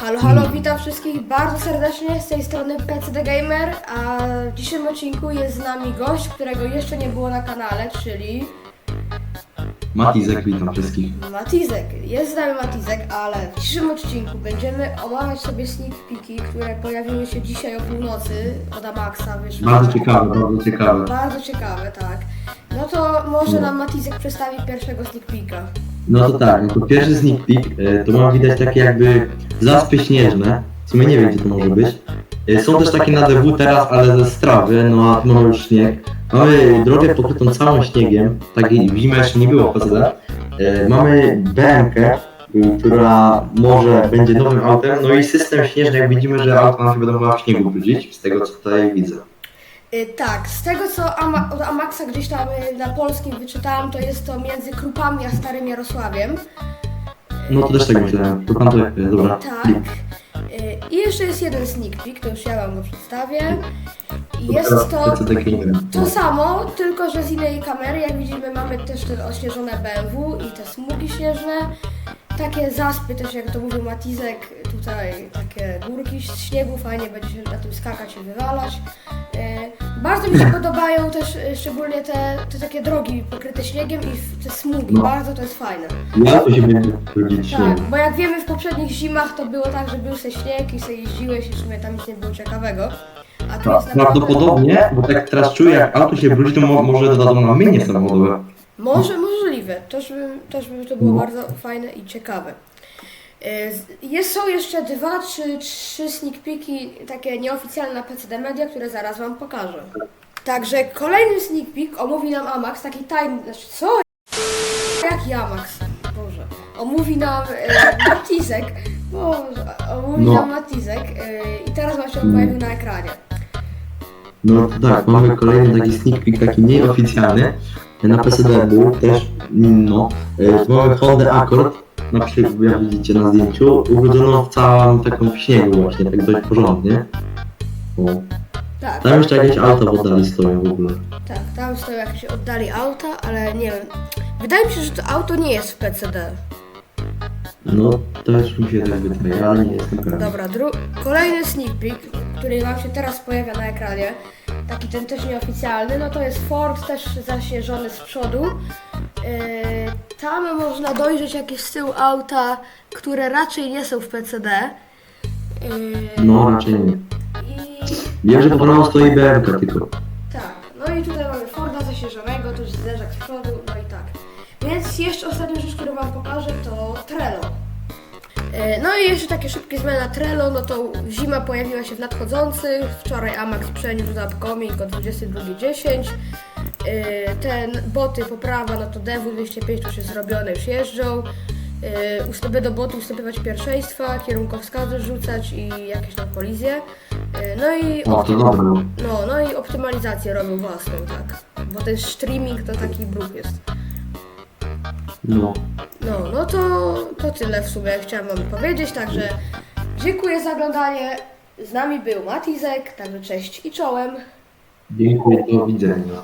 Halo, halo, witam wszystkich bardzo serdecznie z tej strony PCD Gamer, a w dzisiejszym odcinku jest z nami gość, którego jeszcze nie było na kanale, czyli Matizek, witam wszystkich. Matizek. Jest z nami Matizek, ale w dzisiejszym odcinku będziemy omawiać sobie sneak peeki, które pojawiły się dzisiaj o północy od Amaxa, wyszły. Bardzo ciekawe, bardzo ciekawe. Bardzo ciekawe, tak. No to może nam Matizek przedstawi pierwszego sneak peeka. No to tak, no to pierwszy sneak peek, e, to mam widać takie jakby zaspy śnieżne. W sumie nie wiem gdzie to może być. E, Są też takie na DW teraz, ale ze strawy, no a tu mamy już śnieg. Mamy drogę pokrytą całym śniegiem, takiej w zimę jeszcze nie było w PCD. E, Mamy BMK, która może będzie nowym autem, no i system śnieżny, jak widzimy, że auto nam się będą chyba w śniegu brudzić, z tego co tutaj widzę. Y, Tak, z tego co Ama, od Amaxa gdzieś tam y, na polskim wyczytałam, to jest to między Krupami a Starym Jarosławiem. No to też tak myślałem, to pan to dobra. Tak. Y, I jeszcze jest jeden sneak peek, to już ja wam go przedstawię. I Jest to to samo, tylko że z innej kamery. Jak widzimy mamy też te ośnieżone BMW i te smugi śnieżne. Takie zaspy też, jak to mówił Matizek, tutaj takie górki z śniegu, fajnie będzie się na tym skakać i wywalać. E, Bardzo mi się podobają też e, szczególnie te, te takie drogi pokryte śniegiem i te smugi, No. bardzo to jest fajne. Ja to się będzie Tak, bo jak wiemy w poprzednich zimach to było tak, że był se śnieg i se jeździłeś i w sumie tam nic nie było ciekawego. A tu jest naprawdę... Prawdopodobnie, bo tak teraz czuję, jak auto się brudzi, to mo może dodadzą nam mynie samochodowe. Może, możliwe. Też by, też by to było No. bardzo fajne i ciekawe. Z- Jest, są jeszcze dwa czy trzy sneak peeki, takie nieoficjalne na PCD Media, które zaraz Wam pokażę. Także kolejny sneak peek omówi nam Amax, taki tajny, znaczy co? Jaki Amax? Boże. Omówi nam e, Matizek, Boże, omówi No. nam Matizek e, i teraz się Mm. pojawił na ekranie. No tak, mamy kolejny taki sneak peek, taki nieoficjalny. Na PCD był też, no, e, tu mamy Honda Accord, na przykład jak widzicie na zdjęciu, ubrudzoną całą taką w śniegu właśnie, tak dość porządnie. O. Tak. Tam jeszcze jakieś auta w oddali stoją w ogóle. Tak, tam stoją jakieś oddali auta, ale nie wiem. Wydaje mi się, że to auto nie jest w PCD. No, też mi się tak wydaje, ale nie jestem pewien. Dobra, dru- kolejny sneak peek, który Wam się teraz pojawia na ekranie, taki ten też nieoficjalny, no to jest Ford też zaśnieżony z przodu. Yy, tam można dojrzeć jakieś z tyłu auta, które raczej nie są w PCD. Yy, No, raczej nie. I Wiem, że po prawo stoi BMK tylko. Tak, no i tutaj mamy Forda zaśnieżonego, tu jest zderzak z przodu, no i tak. Więc jeszcze ostatnia rzecz, którą Wam pokażę, to Trello. E, No i jeszcze takie szybkie zmiany na Trello, no to zima pojawiła się w nadchodzących, wczoraj Amax przeniósł na upcoming o 22.10. E, Ten boty poprawa, no to DW 205 już jest zrobione, już jeżdżą. E, Ustępy do botu ustępywać pierwszeństwa, kierunkowskazy rzucać i jakieś tam kolizje. E, No i O, to dobre. no, no i optymalizację robią własną, tak. Bo ten streaming to taki bruk jest. No. No, no to, to tyle w sumie chciałam wam powiedzieć, także dziękuję za oglądanie. Z nami był Matizek, także cześć i czołem. Dziękuję, do widzenia.